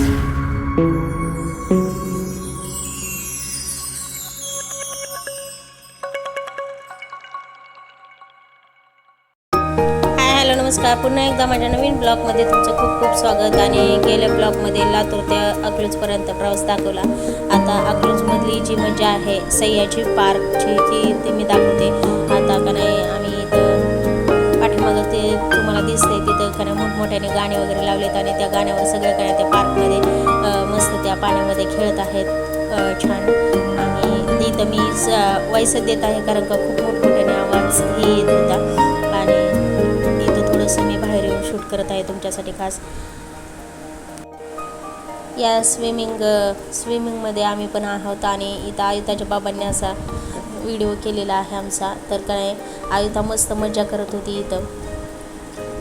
Hi hello नमस्कार. पुन्हा एकदा माझ्या नवीन ब्लॉगमध्ये तुमचं खूप खूप स्वागत. आणि गेल्या ब्लॉगमध्ये लातूर ते अकलूजपर्यंत प्रवास दाखवला. आता अकलूजमधली जी मजा आहे सह्याची पार्कची ती ती मी दाखवते. आता का नाही तुम्हाला दिसते तिथं खरं मोठमोठ्याने गाणे वगैरे लावलेत आणि त्या गाण्यावर सगळे काय त्या पार्कमध्ये मस्त त्या पाण्यामध्ये खेळत आहेत. छान. आणि इथं मी वयस देत आहे कारण का खूप मोठमोठ्याने आवाज हे येत होता. आणि इथं थोडंसं मी बाहेर येऊन शूट करत आहे तुमच्यासाठी खास. या स्विमिंग स्विमिंगमध्ये आम्ही पण आहोत आणि इथं आयुताच्या बाबांनी असा व्हिडिओ केलेला आहे आमचा. तर काय आयुता मस्त मजा करत होती इथं.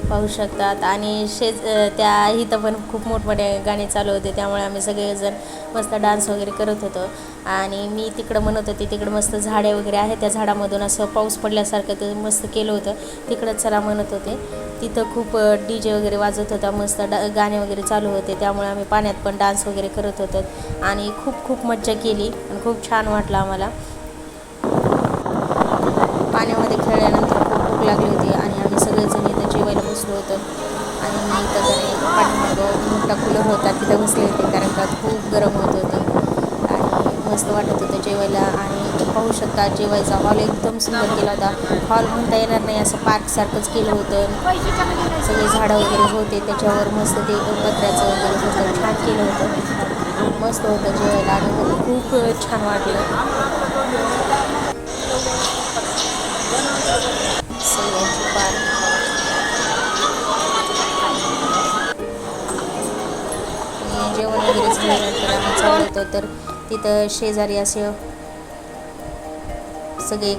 पाहू शकतात. आणि शेज त्या इथं पण खूप मोठमोठे गाणे चालू होते. त्यामुळे आम्ही सगळेजण मस्त डान्स वगैरे करत होतो. आणि मी तिकडं म्हणत होते तिकडं मस्त झाडे वगैरे आहे त्या झाडामधून असं पाऊस पडल्यासारखं ते मस्त केलं होतं. तिकडं चला म्हणत होते. तिथं खूप डी जे वगैरे वाजत होता. मस्त डा गाणे वगैरे चालू होते. त्यामुळे आम्ही पाण्यात पण डान्स वगैरे करत होतो. आणि खूप खूप मज्जा केली. आणि खूप छान वाटलं आम्हाला. पाण्यामध्ये खेळल्यानंतर मोठा होतात होता तिथं बसले होते कारण का खूप गरम होत होतं. आणि मस्त वाटत होतं जेवायला. आणि पाहू शकता जेवायचा हॉल एकदम सुंदर केला होता. हॉल म्हणता येणार नाही असं पार्कसारखंच केलं होतं. सगळे झाडं वगैरे होते त्याच्यावर मस्त ते पत्र्याचं वगैरे होतं छान केलं होतं. मस्त होतं जेवायला. आणि खूप छान वाटलं. आम्ही चाललो होतो. तर तिथं शेजारी असे सगळे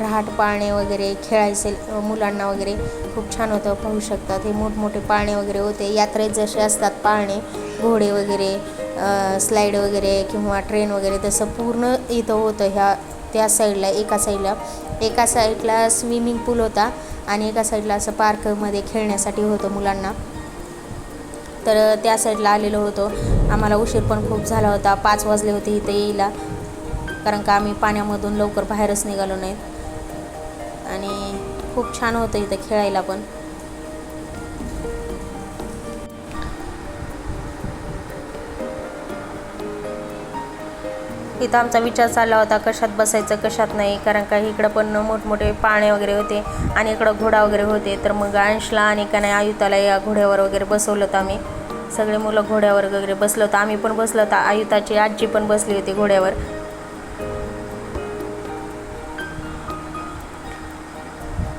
रहाट पाळणे वगैरे खेळायचे मुलांना वगैरे खूप छान होतं. पाहू शकतात हे मोठमोठे पाळणे वगैरे होते. यात्रेत जसे असतात पाळणे घोडे वगैरे स्लाईड वगैरे किंवा ट्रेन वगैरे तसं पूर्ण इथं होतं ह्या त्या साईडला एका साईडला. एका साईडला स्विमिंग पूल होता आणि एका साईडला असं पार्कमध्ये खेळण्यासाठी होतं मुलांना. तर त्या साईडला आलेलो होतो. आम्हाला उशीर पण खूप झाला होता. पाच वाजले होते इथं यायला. कारण का आम्ही पाण्यामधून लवकर बाहेरच निघालो नाहीत. आणि खूप छान होतं इथं खेळायला पण. इथं आमचा विचार चालला होता कशात बसायचं कशात नाही कारण का इकडं पण मोठमोठे पाळणे वगैरे होते आणि इकडं घोडा वगैरे होते. तर मग अंशला आणि का नाही आयुताला या घोड्यावर वगैरे बसवलं होतं आम्ही. सगळे मुलं घोड्यावर वगैरे बसलो होतं. आम्ही पण बसलो होतो. आयुताची आजी पण बसली होती घोड्यावर.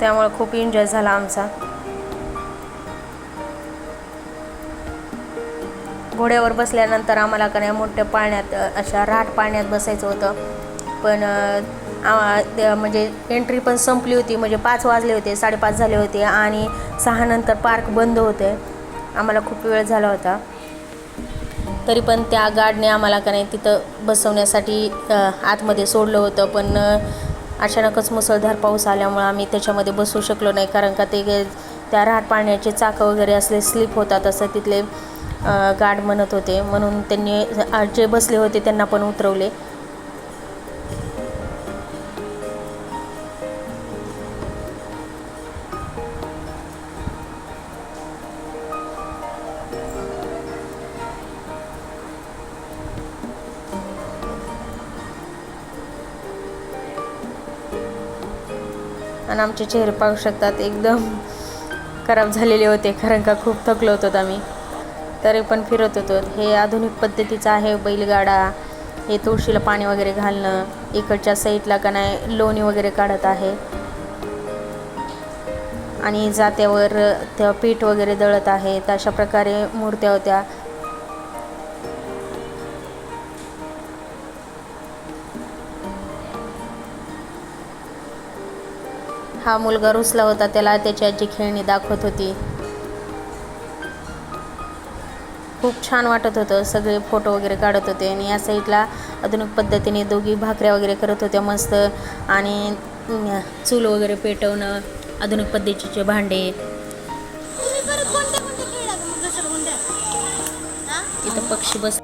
त्यामुळे खूप एन्जॉय झाला आमचा. घोड्यावर बसल्यानंतर आम्हाला का नाही मोठ्या पाण्यात अशा राट पाळण्यात बसायचं होतं. पण म्हणजे एंट्री पण संपली होती म्हणजे पाच वाजले होते साडेपाच झाले होते आणि सहा नंतर पार्क बंद होते. आम्हाला खूप वेळ झाला होता. तरी पण त्या गार्डने आम्हाला का नाही तिथं बसवण्यासाठी आतमध्ये सोडलं होतं. पण अचानकच मुसळधार पाऊस आल्यामुळं आम्ही त्याच्यामध्ये बसू शकलो नाही. कारण का ते त्या राहट पाळण्याचे चाकं वगैरे असले स्लिप होतात असं तिथले गार्ड म्हणत होते. म्हणून त्यांनी जे बसले होते त्यांना पण उतरवले. आणि आमचे चेहरे पाहू शकतात एकदम खराब झालेले होते कारण का खूप थकलो होतो आम्ही. तरी पण फिरत होतो. हे आधुनिक पद्धतीचं आहे बैलगाडा. हे तुळशीला पाणी वगैरे घालणं. इकडच्या साईडला का नाही लोणी वगैरे काढत आहे. आणि जात्यावर त्या पीठ वगैरे दळत आहेत अशा प्रकारे मूर्त्या होत्या. हा मुलगा रुसला होता. त्याला त्याची आजी खेळणी दाखवत होती. खूप छान वाटत होतं. सगळे फोटो वगैरे काढत होते आणि या साईडला आधुनिक पद्धतीने दोघी भाकऱ्या वगैरे करत होत्या मस्त. आणि चूल वगैरे पेटवणं आधुनिक पद्धतीचे भांडे. इथं पक्षी बस